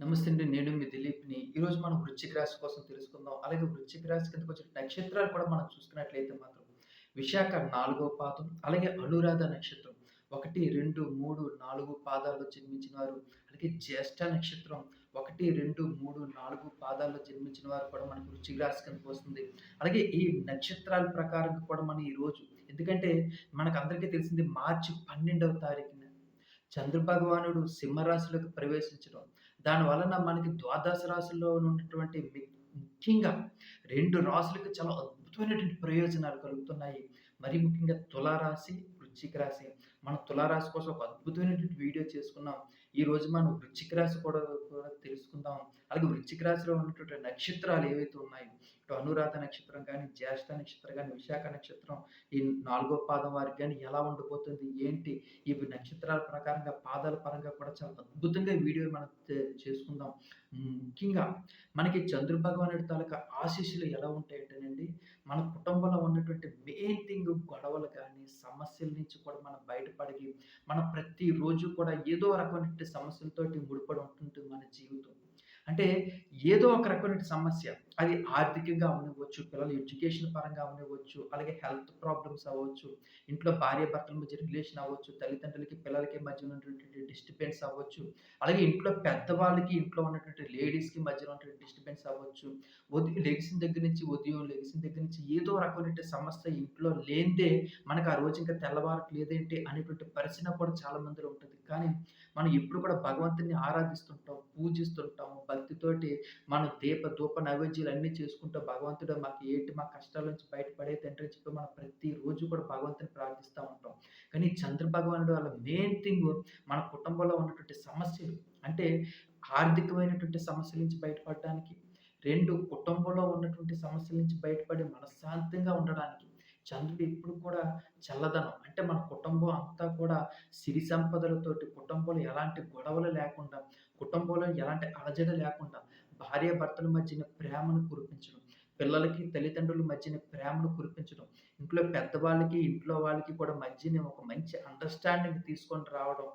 నమస్తే అండి నేను మీ దిలీప్‌ని. ఈరోజు మనం వృశ్చిక రాశి కోసం తెలుసుకుందాం. అలాగే వృశ్చిక రాశి కిందకు వచ్చిన నక్షత్రాలు కూడా మనం చూసుకున్నట్లయితే మాత్రం విశాఖ నాలుగో పాదం, అలాగే అనురాధ నక్షత్రం 1, 2, 3, 4 పాదాల్లో జన్మించిన వారు, అలాగే జ్యేష్ఠ నక్షత్రం 1, 2, 3, 4 పాదాల్లో జన్మించిన వారు కూడా మనకు వృశ్చిక రాశి కిందకు వస్తుంది. అలాగే ఈ నక్షత్రాల ప్రకారం కూడా మనం ఈరోజు ఎందుకంటే మనకు అందరికీ తెలిసింది మార్చి 12వ తారీఖున చంద్రభగవానుడు సింహరాశిలోకి ప్రవేశించడం. దాని వలన మనకి ద్వాదశ రాశుల్లో ఉన్నటువంటి ముఖ్యంగా రెండు రాశులకు చాలా అద్భుతమైనటువంటి ప్రయోజనాలు కలుగుతున్నాయి. మరి ముఖ్యంగా తులారాశి, వృశ్చిక రాశి. మనం తులారాశి కోసం ఒక అద్భుతమైనటువంటి వీడియో చేసుకున్నాం. ఈ రోజు మనం వృశ్చిక రాశి కూడా కూడా తెలుసుకుందాం. అలాగే వృశ్చిక రాశిలో ఉన్నటువంటి నక్షత్రాలు ఏవైతే ఉన్నాయో, ఇటు అనురాధ నక్షత్రం కానీ జ్యేష్ఠ నక్షత్రం కానీ విశాఖ నక్షత్రం ఈ నాలుగో పాదం వారికి కానీ ఎలా ఉండబోతుంది? ఏంటి? ఇవి నక్షత్రాల ప్రకారంగా పాదాల పరంగా కూడా చాలా అద్భుతంగా ఈ వీడియో మనం చేసుకుందాం. ముఖ్యంగా మనకి చంద్ర భగవానుడి తాలూకా ఆశీస్సులు ఎలా ఉంటాయంటేనండి, మన కుటుంబంలో ఉన్నటువంటి మెయిన్ థింగ్ గొడవలు కానీ సమస్యల నుంచి కూడా మనం బయటపడి, మన ప్రతిరోజు కూడా ఏదో రకమైనటువంటి సమస్యలతోటి ముడిపడి ఉంటుంది మన జీవితం. అంటే ఏదో ఒక రకమైన సమస్య. అది ఆర్థికంగా ఉండవచ్చు పిల్లల ఎడ్యుకేషన్ పరంగా ఉండవచ్చు అలాగే హెల్త్ ప్రాబ్లమ్స్ అవ్వచ్చు, ఇంట్లో భార్యాభర్తల మధ్య రిలేషన్ అవ్వచ్చు, తల్లిదండ్రులకి, పిల్లలకి మధ్య ఉన్నటువంటి డిస్టర్బెన్స్ అవ్వచ్చు, అలాగే ఇంట్లో పెద్దవాళ్ళకి, ఇంట్లో ఉన్నటువంటి లేడీస్‌కి మధ్యలో ఉన్నటువంటి డిస్టర్బెన్స్ అవ్వచ్చు. ఉదయం లెగిసిన దగ్గర నుంచి ఉదయం లెగిసిన దగ్గర నుంచి ఏదో రకమైన సమస్య ఇంట్లో లేనిదే మనకు ఆ రోజు ఇంకా తెల్లవారట్లేదేంటి అనేటువంటి పరిశీలన కూడా చాలా మందిలో ఉంటుంది. కానీ మనం ఎప్పుడు కూడా భగవంతుని ఆరాధిస్తుంటాం, పూజిస్తుంటాం, భక్తితోటి మనం దీప, ధూప నైవేద్యాలు అన్నీ చేసుకుంటూ భగవంతుడు మాకు ఏంటి మా కష్టాల నుంచి బయటపడే తండ్రి అని చెప్పి మనం ప్రతిరోజు కూడా భగవంతుని ప్రార్థిస్తూ ఉంటాం. కానీ చంద్ర భగవానుడు వాళ్ళ మెయిన్ థింగ్ మన కుటుంబంలో ఉన్నటువంటి సమస్యలు అంటే ఆర్థికమైనటువంటి సమస్యల నుంచి బయటపడడానికి, రెండు కుటుంబంలో ఉన్నటువంటి సమస్యల నుంచి బయటపడి మనశ్శాంతంగా ఉండడానికి. చంద్రుడు ఎప్పుడు కూడా చల్లదనం అంటే మన కుటుంబం అంతా కూడా సిరి సంపదలతోటి, కుటుంబంలో ఎలాంటి గొడవలు లేకుండా, కుటుంబంలో ఎలాంటి అలజడి లేకుండా, భార్య భర్తల మధ్యన ప్రేమను కురిపించడం, పిల్లలకి తల్లిదండ్రుల మధ్యన ప్రేమను కురిపించడం, ఇంట్లో పెద్దవాళ్ళకి, ఇంట్లో వాళ్ళకి కూడా మధ్యన ఒక మంచి అండర్‌స్టాండింగ్ తీసుకొని రావడం.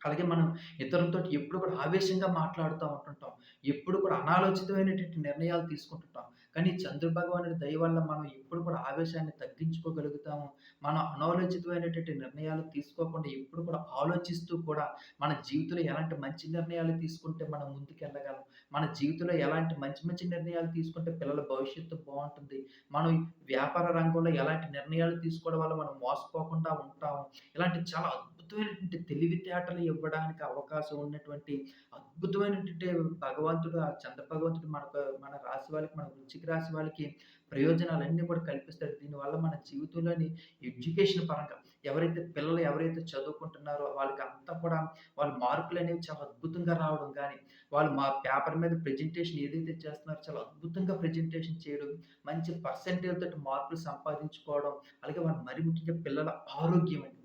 అలాగే మనం ఇతరులతో ఎప్పుడు కూడా ఆవేశంగా మాట్లాడుతూ ఉంటుంటాం. ఎప్పుడు కూడా అనాలోచితమైనటువంటి నిర్ణయాలు తీసుకుంటుంటాం. కానీ చంద్ర భగవానుడి దయ వల్ల మనం ఎప్పుడు కూడా ఆవేశాన్ని తగ్గించుకోగలుగుతాము. మనం అనాలోచితమైనటువంటి నిర్ణయాలు తీసుకోకుండా ఎప్పుడు కూడా ఆలోచిస్తూ కూడా మన జీవితంలో ఎలాంటి మంచి నిర్ణయాలు తీసుకుంటే మనం ముందుకెళ్ళగలం. మన జీవితంలో ఎలాంటి మంచి మంచి నిర్ణయాలు తీసుకుంటే పిల్లల భవిష్యత్తు బాగుంటుంది మనం వ్యాపార రంగంలో ఎలాంటి నిర్ణయాలు తీసుకోవడం వల్ల మనం మోసపోకుండా ఉంటాము. ఇలాంటి చాలా అద్భుతమైనటువంటి తెలివితేటలు ఇవ్వడానికి అవకాశం ఉన్నటువంటి అద్భుతమైనటువంటి భగవంతుడు ఆ చంద్ర భగవంతుడు మనకు మన రాశి వాళ్ళకి, మన వృశ్చిక రాశి వాళ్ళకి ప్రయోజనాలన్నీ కూడా కల్పిస్తాడు. దీనివల్ల మన జీవితంలోని ఎడ్యుకేషన్ పరంగా ఎవరైతే పిల్లలు ఎవరైతే చదువుకుంటున్నారో వాళ్ళకి అంతా కూడా వాళ్ళ మార్కులనేవి చాలా అద్భుతంగా రావడం కానీ వాళ్ళు మా పేపర్ మీద ప్రెజెంటేషన్ ఏదైతే చేస్తున్నారో చాలా అద్భుతంగా ప్రెజెంటేషన్ చేయడం, మంచి పర్సెంటేజ్ తోటి మార్కులు సంపాదించుకోవడం, అలాగే వాళ్ళు మరి ముఖ్యంగా పిల్లల ఆరోగ్యం అండి.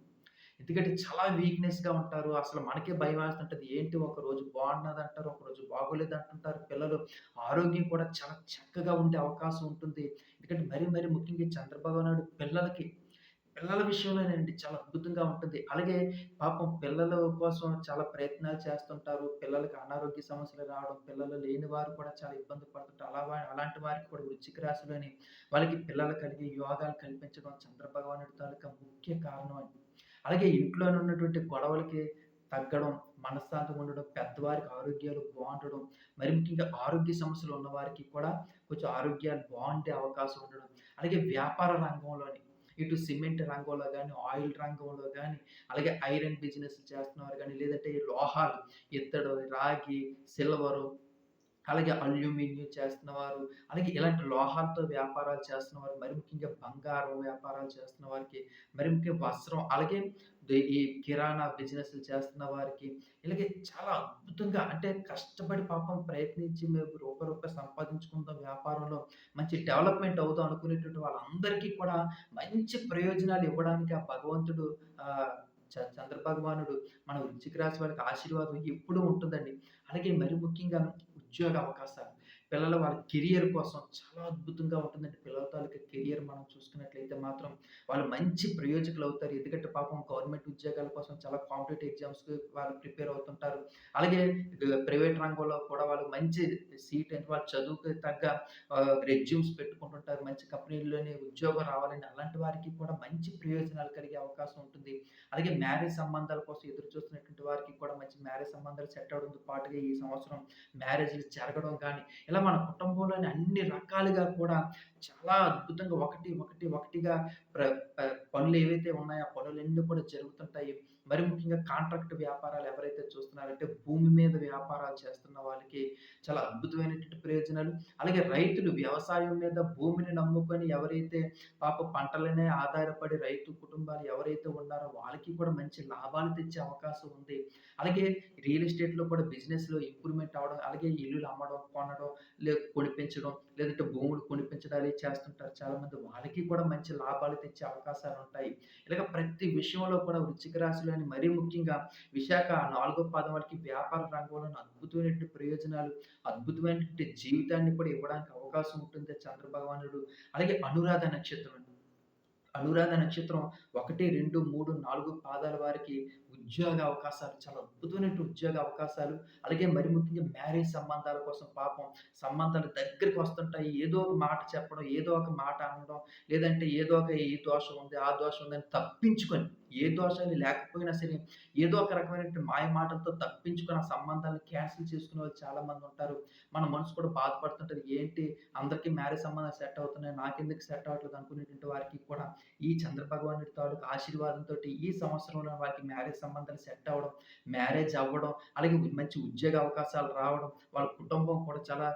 ఎందుకంటే చాలా వీక్‌నెస్‌గా ఉంటారు. అసలు మనకే భయమేస్తుంటది. ఏంటి ఒక రోజు ఒకరోజు బాగున్నదంటారు, ఒకరోజు బాగోలేదంటుంటారు. పిల్లలు ఆరోగ్యం కూడా చాలా చక్కగా ఉండే అవకాశం ఉంటుంది. ఎందుకంటే మరీ మరీ ముఖ్యంగా చంద్రబాబు నాయుడు పిల్లలకి, పిల్లల విషయంలోనండి చాలా అద్భుతంగా ఉంటుంది. అలాగే పాపం పిల్లల కోసం చాలా ప్రయత్నాలు చేస్తుంటారు. పిల్లలకి అనారోగ్య సమస్యలు రావడం, పిల్లలు లేని వారు కూడా చాలా ఇబ్బంది పడుతుంటారు. అలా అలాంటి వారికి కూడా వృశ్చిక రాశిలోని వాళ్ళకి పిల్లలు కలిగే యోగాలు కల్పించడం చంద్ర భగవానుడి తాలూకా ముఖ్య కారణం అండి. అలాగే ఇంట్లోనే ఉన్నటువంటి గొడవలకి తగ్గడం, మనశ్శాంతంగా ఉండడం, పెద్దవారికి ఆరోగ్యాలు బాగుండడం మరి ముఖ్యంగా ఆరోగ్య సమస్యలు ఉన్నవారికి కూడా కొంచెం ఆరోగ్యాలు బాగుండే అవకాశం ఉండడం. అలాగే వ్యాపార రంగంలోని ఇటు సిమెంట్ రంగంలో కానీ ఆయిల్ రంగంలో కానీ అలాగే ఐరన్ బిజినెస్ చేస్తున్నవారు కానీ లేదంటే లోహాలు ఇత్తడు రాగి, సిల్వరు అలాగే అల్యూమినియం చేస్తున్నవారు, అలాగే ఇలాంటి లోహాలతో వ్యాపారాలు చేస్తున్నవారు, మరి ముఖ్యంగా బంగారం వ్యాపారాలు చేస్తున్న వారికి, మరి ముఖ్యంగా వస్త్రం, అలాగే ఈ కిరాణా బిజినెస్‌లు చేస్తున్న వారికి, ఇలాగే చాలా అద్భుతంగా అంటే కష్టపడి పాపం ప్రయత్నించి మేము రూపాయి, రూపాయి సంపాదించుకుందాం వ్యాపారంలో, మంచి డెవలప్‌మెంట్ అవుదాం అనుకునేటువంటి వాళ్ళందరికీ కూడా మంచి ప్రయోజనాలు ఇవ్వడానికి ఆ భగవంతుడు చంద్ర భగవానుడు మన వృచ్చిక రాశి వాళ్ళకి ఆశీర్వాదం ఎప్పుడూ ఉంటుందండి. అలాగే మరి ముఖ్యంగా ఉద్యోగ అవకాశాలు. పిల్లల వాళ్ళ కెరియర్ కోసం చాలా అద్భుతంగా ఉంటుందండి. పిల్లల తాలూకా కెరియర్ మనం చూసుకున్నట్లయితే మాత్రం వాళ్ళు మంచి ప్రయోజకులు అవుతారు ఎందుకంటే పాపం గవర్నమెంట్ ఉద్యోగాల కోసం చాలా కాంపిటేటివ్ ఎగ్జామ్స్‌కి వాళ్ళు ప్రిపేర్ అవుతుంటారు. అలాగే ప్రైవేట్ రంగంలో కూడా వాళ్ళు మంచి సీట్ అంటే వాళ్ళు చదువుకు తగ్గ రెజ్యూమ్స్ పెట్టుకుంటుంటారు. మంచి కంపెనీల్లోనే ఉద్యోగం రావాలని అలాంటి వారికి కూడా మంచి ప్రయోజనాలు కలిగే అవకాశం ఉంటుంది. అలాగే మ్యారేజ్ సంబంధాల కోసం ఎదురు చూస్తున్నటువంటి వారికి కూడా మంచి మ్యారేజ్ సంబంధాలు సెట్ అవ్వడంతో పాటుగా ఈ సంవత్సరం మ్యారేజ్‌లు జరగడం కానీ ఇలా మన కుటుంబంలోని అన్ని రకాలుగా కూడా చాలా అద్భుతంగా ఒకటి, ఒకటి, ఒకటిగా ప్ర పనులు ఏవైతే ఉన్నాయో ఆ పనులన్నీ కూడా జరుగుతుంటాయి. మరి ముఖ్యంగా కాంట్రాక్ట్ వ్యాపారాలు ఎవరైతే చూస్తున్నారంటే భూమి మీద వ్యాపారాలు చేస్తున్న వాళ్ళకి చాలా అద్భుతమైనటువంటి ప్రయోజనాలు. అలాగే రైతులు వ్యవసాయం మీద భూమిని నమ్ముకొని ఎవరైతే పాప పంటలనే ఆధారపడి రైతు కుటుంబాలు ఎవరైతే ఉన్నారో వాళ్ళకి కూడా మంచి లాభాలు తెచ్చే అవకాశం ఉంది. అలాగే రియల్ ఎస్టేట్‌లో కూడా బిజినెస్‌లో ఇంప్రూవ్‌మెంట్ అవ్వడం, అలాగే ఇల్లులు అమ్మడం, కొనడం, లేదు కొనిపించడం, లేదంటే భూములు కొనిపించడాలు చేస్తుంటారు చాలామంది. వాళ్ళకి కూడా మంచి లాభాలు తెచ్చే అవకాశాలు ఉంటాయి ఇలాగ ప్రతి విషయంలో కూడా వృశ్చిక కానీ మరీ ముఖ్యంగా విశాఖ నాలుగో పాదం వాళ్ళకి వ్యాపార రంగంలో అద్భుతమైనటువంటి ప్రయోజనాలు, అద్భుతమైనటువంటి జీవితాన్ని కూడా ఇవ్వడానికి అవకాశం ఉంటుంది చంద్రభగవానుడు అలాగే అనురాధ నక్షత్రం అండి. అనురాధ నక్షత్రం 1, 2, 3, 4 పాదాల వారికి ఉద్యోగ అవకాశాలు చాలా అద్భుతమైనటువంటి ఉద్యోగ అవకాశాలు. అలాగే మరి ముఖ్యంగా మ్యారేజ్ సంబంధాల కోసం పాపం సంబంధాలు దగ్గరికి వస్తుంటాయి. ఏదో ఒక మాట చెప్పడం, ఏదో ఒక మాట అనడం, లేదంటే ఏదో ఒక ఈ దోషం ఉంది, ఆ దోషం ఉందని తప్పించుకొని, ఏ దోషాలు లేకపోయినా సరే, ఏదో ఒక రకమైనటువంటి మాయ మాటలతో తప్పించుకుని ఆ సంబంధాలను క్యాన్సిల్ చేసుకునే వాళ్ళు చాలా మంది ఉంటారు మన మనసు కూడా బాధపడుతుంటది. ఏంటి అందరికీ మ్యారేజ్ సంబంధాలు సెట్ అవుతున్నాయి. నాకెందుకు సెట్ అవ్వట్లేదు అనుకునేటువంటి వారికి కూడా ఈ చంద్ర తాలూకు ఆశీర్వాదంతో ఈ సంవత్సరంలో వారికి మ్యారేజ్ సంబంధాలు సెట్ అవ్వడం, మ్యారేజ్ అవ్వడం, అలాగే మంచి ఉద్యోగ అవకాశాలు రావడం, వాళ్ళ కుటుంబం కూడా చాలా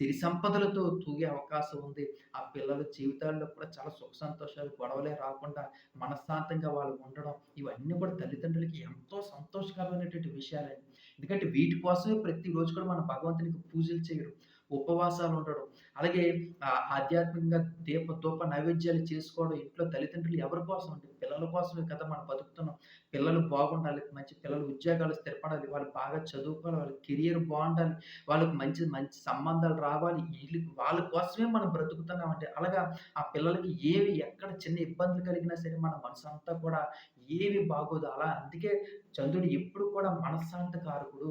సిరి సంపదలతో తూగే అవకాశం ఉంది. ఆ పిల్లల జీవితాల్లో కూడా చాలా సుఖ సంతోషాలు, గొడవలే రాకుండా మనశ్శాంతంగా వాళ్ళు ఉండడం, ఇవన్నీ కూడా తల్లిదండ్రులకి ఎంతో సంతోషకరమైనటువంటి విషయాలండి. ఎందుకంటే వీటి కోసమే ప్రతిరోజు కూడా మన భగవంతునికి పూజలు చేయడం, ఉపవాసాలు ఉండడం, అలాగే ఆధ్యాత్మికంగా దీప దూప నైవేద్యాలు చేసుకోవడం ఇంట్లో తల్లిదండ్రులు ఎవరి కోసం అండి? పిల్లల కోసమే కదా మనం బతుకుతున్నాం. పిల్లలు బాగుండాలి, మంచి పిల్లలు ఉద్యోగాలు స్థిరపడాలి, వాళ్ళు బాగా చదువుకోవాలి, వాళ్ళ కెరియర్ బాగుండాలి వాళ్ళకి మంచి మంచి సంబంధాలు రావాలి. వీళ్ళకి వాళ్ళ కోసమే మనం బ్రతుకుతున్నామండి. అలాగా ఆ పిల్లలకి ఏవి ఎక్కడ చిన్న ఇబ్బందులు కలిగినా సరే మన మనసంతా కూడా ఏవి బాగోదు. అలా అందుకే చంద్రుడు ఎప్పుడు కూడా మనశ్శాంతి కారకుడు.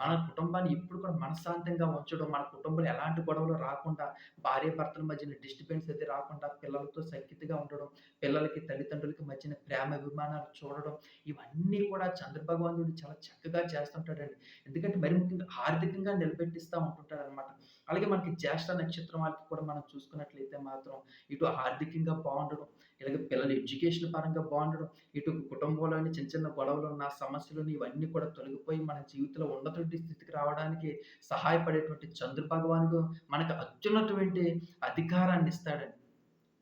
మన కుటుంబాన్ని ఎప్పుడు కూడా మనశ్శాంతంగా ఉంచడం, మన కుటుంబంలో ఎలాంటి గొడవలు రాకుండా, భార్యాభర్తల మధ్యన డిస్టర్బెన్స్ అయితే రాకుండా, పిల్లలతో సఖ్యతగా ఉండడం, పిల్లలకి, తల్లిదండ్రులకి మధ్యన ప్రేమ అభిమానాలు చూడడం, ఇవన్నీ కూడా చంద్రభగవానుడు చాలా చక్కగా చేస్తుంటాడండి. ఎందుకంటే మరి ముఖ్యంగా ఆర్థికంగా నిలబెట్టిస్తూ ఉంటుంటాడు అనమాట అలాగే మనకి జ్యేష్ఠ నక్షత్రం వాళ్ళకి కూడా మనం చూసుకున్నట్లయితే మాత్రం ఇటు ఆర్థికంగా బాగుండడం ఇలాగే పిల్లల ఎడ్యుకేషన్ పరంగా బాగుండడం ఇటు కుటుంబంలోని చిన్న చిన్న గొడవలు ఉన్న సమస్యలు ఇవన్నీ కూడా తొలగిపోయి మన జీవితంలో ఉన్నటువంటి స్థితికి రావడానికి సహాయపడేటువంటి చంద్ర భగవానుడు మనకు అత్యున్నటువంటి అధికారాన్ని ఇస్తాడండి.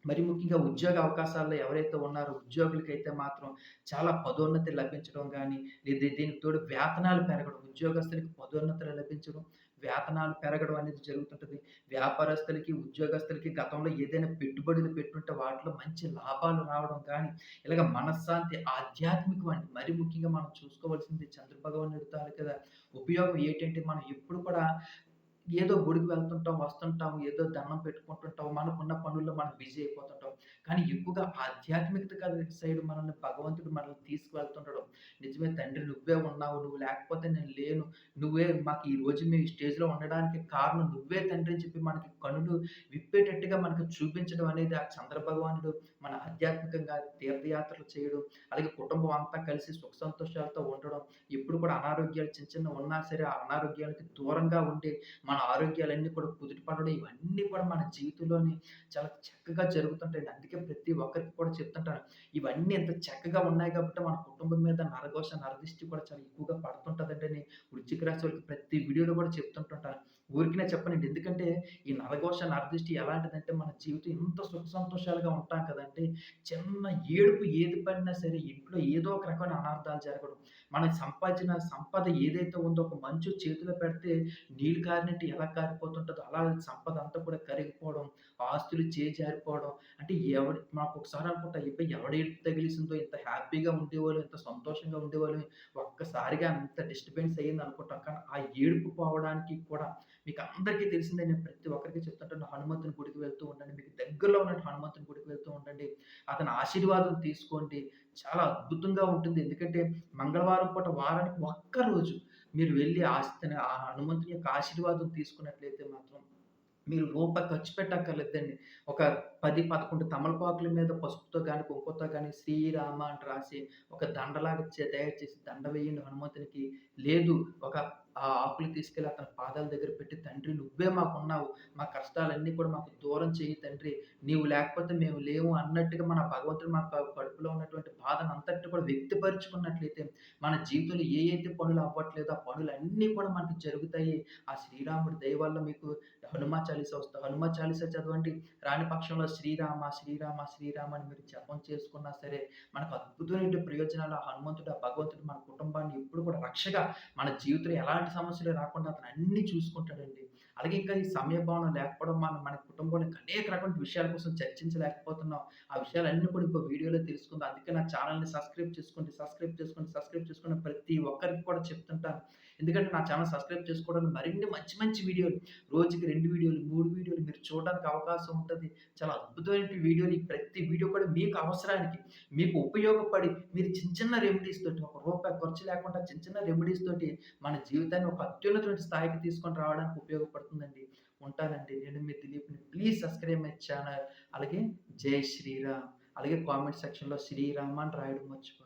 మరి ముఖ్యంగా ఉద్యోగ అవకాశాల్లో ఎవరైతే ఉన్నారో ఉద్యోగులకైతే మాత్రం చాలా పదోన్నతి లభించడం కానీ లేదా దీనికి తోడు వేతనాలు పెరగడం, ఉద్యోగస్తులకి పదోన్నతులు లభించడం, వేతనాలు పెరగడం అనేది జరుగుతుంటుంది వ్యాపారస్తులకి, ఉద్యోగస్తులకి గతంలో ఏదైనా పెట్టుబడులు పెట్టుంటే వాటిలో మంచి లాభాలు రావడం కానీ ఇలాగ మనశ్శాంతి, ఆధ్యాత్మికం అండి. మరి ముఖ్యంగా మనం చూసుకోవాల్సింది చంద్రభగవాన్ కదా ఉపయోగం ఏంటంటే మనం ఎప్పుడు కూడా ఏదో గుడికి వెళ్తుంటాం, వస్తుంటాం, ఏదో దండం పెట్టుకుంటుంటాం, మనకున్న పనుల్లో మనం బిజీ అయిపోతుంటాం. కానీ ఎక్కువగా ఆధ్యాత్మికత కల సైడ్ మనల్ని భగవంతుడు మనల్ని తీసుకువెళ్తుంటాడు. నిజమే తండ్రి నువ్వే ఉన్నావు, నువ్వు లేకపోతే నేను లేను. నువ్వే మాకు ఈ రోజు మేము ఈ స్టేజ్‌లో ఉండడానికి కారణం నువ్వే తండ్రి అని చెప్పి మనకి కనులు విప్పేటట్టుగా మనకు చూపించడం అనేది ఆ చంద్ర భగవానుడు మన ఆధ్యాత్మికంగా తీర్థయాత్రలు చేయడం, అలాగే కుటుంబం అంతా కలిసి సుఖ సంతోషాలతో ఉండడం, ఎప్పుడు కూడా అనారోగ్యాలు చిన్న చిన్న ఉన్నా సరే ఆ అనారోగ్యాలకి దూరంగా ఉండి మన ఆరోగ్యాలన్నీ కూడా కుదుటపడడం ఇవన్నీ కూడా మన జీవితంలోని చాలా చక్కగా జరుగుతుంటాయండి. అందుకే ప్రతి ఒక్కరికి కూడా చెప్తుంటాను. ఇవన్నీ ఎంత చక్కగా ఉన్నాయి కాబట్టి మన కుటుంబం మీద నరఘోష, నరదిష్టి కూడా చాలా ఎక్కువగా పడుతుంటదండని వృశ్చిక రాశి వాళ్ళకి ప్రతి వీడియోలో కూడా చెప్తుంటుంటాను. ఊరికినే చెప్పనండి. ఎందుకంటే ఈ నరఘోష, నరదృష్టి ఎలాంటిదంటే మన జీవితం ఎంత సుఖ సంతోషాలుగా ఉంటాం కదంటే చిన్న ఏడుపు ఏది పడినా సరే ఇంట్లో ఏదో ఒక రకమైన అనార్థాలు జరగడం. మనం సంపాదించిన సంపద ఏదైతే ఉందో ఒక మంచు చేతిలో పెడితే నీళ్ళు కారినట్టు ఎలా కారిపోతుంటుందో అలా సంపద అంతా కూడా కరిగిపోవడం, ఆస్తులు చేజారిపోవడం. అంటే ఎవడి మాకొకసారి అనుకుంటా ఇప్పుడు ఎవడి ఏడుపు ఇంత హ్యాపీగా ఉండేవాళ్ళు ఇంత సంతోషంగా ఉండేవాళ్ళం. ఒక్కసారిగా అంత డిస్టర్బెన్స్ అయిందనుకుంటాం. కానీ ఆ ఏడుపు పోవడానికి కూడా మీకు అందరికీ తెలిసిందే నేను ప్రతి ఒక్కరికి చెప్తుంటాను హనుమంతుని గుడికి వెళ్తూ ఉండండి. మీకు దగ్గరలో ఉన్న హనుమంతుని గుడికి వెళ్తూ ఉండండి. అతని ఆశీర్వాదం తీసుకోండి. చాలా అద్భుతంగా ఉంటుంది. ఎందుకంటే మంగళవారం పూట వారానికి ఒక్కరోజు మీరు వెళ్ళి ఆస్తిని ఆ హనుమంతుని యొక్క ఆశీర్వాదం తీసుకున్నట్లయితే మాత్రం మీరు రూపాయి ఖర్చు పెట్టక్కర్లేదండి. ఒక 10, 11 తమలపాకుల మీద పసుపుతో కానీ కుంకుతో కానీ శ్రీరామ అని రాసి ఒక దండలాగా తయారు చేసి దండ వేయండి హనుమంతునికి. లేదు ఒక ఆ ఆకులు తీసుకెళ్ళి అతని పాదాల దగ్గర పెట్టి, "తండ్రి నువ్వే మాకున్నావు. మా కష్టాలన్నీ కూడా మాకు దూరం చెయ్యి తండ్రి. నీవు లేకపోతే మేము లేము" అన్నట్టుగా మన భగవంతుడు మన కడుపులో ఉన్నటువంటి బాధను అంతటి కూడా వ్యక్తపరుచుకున్నట్లయితే, మన జీవితంలో ఏ అయితే పనులు అవ్వట్లేదో ఆ పనులు అన్నీ కూడా మనకు జరుగుతాయి. ఆ శ్రీరాముడి దయ వల్ల మీకు హనుమా చాలీసా వస్తది. హనుమాన్ చాలీసా చదవండి. రాని పక్షంలో శ్రీరామ, శ్రీరామ, శ్రీరామ అని మీరు జపం చేసుకున్నా సరే, మనకు అద్భుతమైన ప్రయోజనాలు ఆ హనుమంతుడు, ఆ భగవంతుడు మన కుటుంబాన్ని ఎప్పుడు కూడా రక్షగా మన జీవితంలో ఎలాంటి సమస్యలు రాకుండా అతను అన్నీ చూసుకుంటాడండి. అలాగే ఇంకా ఈ సమయభావన లేకపోవడం మన మన కుటుంబంలో అనేక రకమైన విషయాల కోసం చర్చించలేకపోతున్నాం. ఆ విషయాలన్నీ కూడా ఇంకో వీడియోలో తెలుసుకుందాం. అందుకే నా ఛానల్ని సబ్స్క్రైబ్ చేసుకోండి, సబ్స్క్రైబ్ చేసుకోండి, సబ్స్క్రైబ్ చేసుకోండి ప్రతి ఒక్కరికి కూడా చెప్తుంటాను. ఎందుకంటే నా ఛానల్ సబ్స్క్రైబ్ చేసుకోవడానికి మరిన్ని మంచి మంచి వీడియోలు రోజుకి రెండు వీడియోలు, మూడు వీడియోలు మీరు చూడడానికి అవకాశం ఉంటుంది చాలా అద్భుతమైన వీడియోలు ఈ ప్రతి వీడియో కూడా మీకు అవసరానికి, మీకు ఉపయోగపడి మీరు చిన్న చిన్న రెమెడీస్ తోటి ఒక రూపాయి ఖర్చు లేకుండా చిన్న చిన్న రెమెడీస్ తోటి మన జీవితాన్ని ఒక అత్యున్నతమైన స్థాయికి తీసుకొని రావడానికి ఉపయోగపడుతుందండి. ఉంటానండి. నేను మీ దిలీప్‌ని. Please subscribe my channel. అలాగే జై శ్రీరామ్. అలాగే కామెంట్ సెక్షన్‌లో శ్రీరామ్ అని రాయడం మర్చిపోవద్దు.